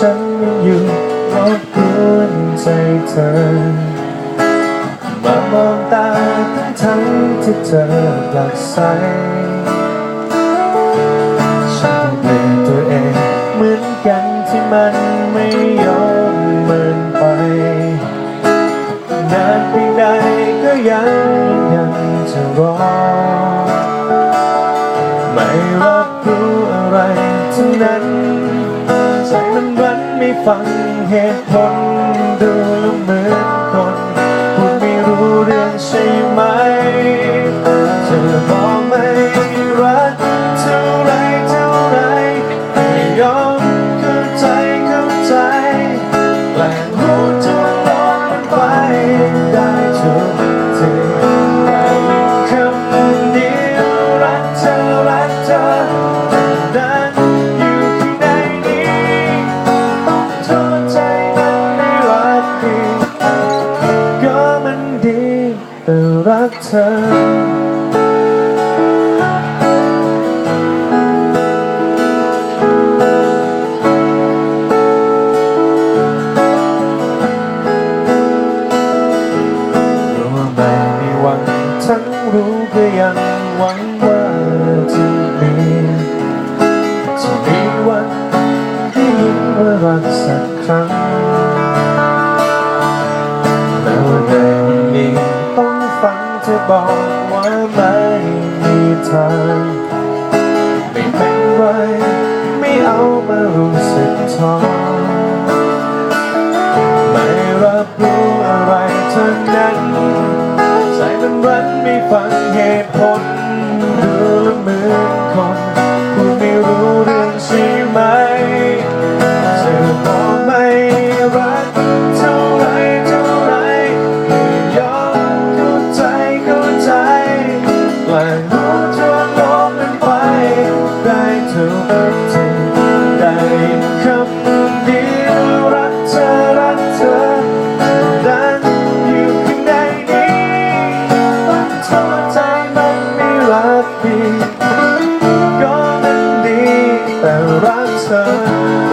ฉันยังอยู่รบกวนใจเธอ มามองตาทั้งที่เธอหลักใสฉันเป็นตัวเองเหมือนกันที่มันไม่ยอมเมินไป นานเพียงใดก็ยังยังจะรอ มันรันไม่ฟังเหตุผลดูเหมือนคนคุณไม่รู้เรื่องใช่ไหมเธอ รักเธอาไม่มีวันทั้รู้ก็ยังหวังว่าจะมีจะมีวันที่ยิ้มว่ารักสักครั้ง bar. sun.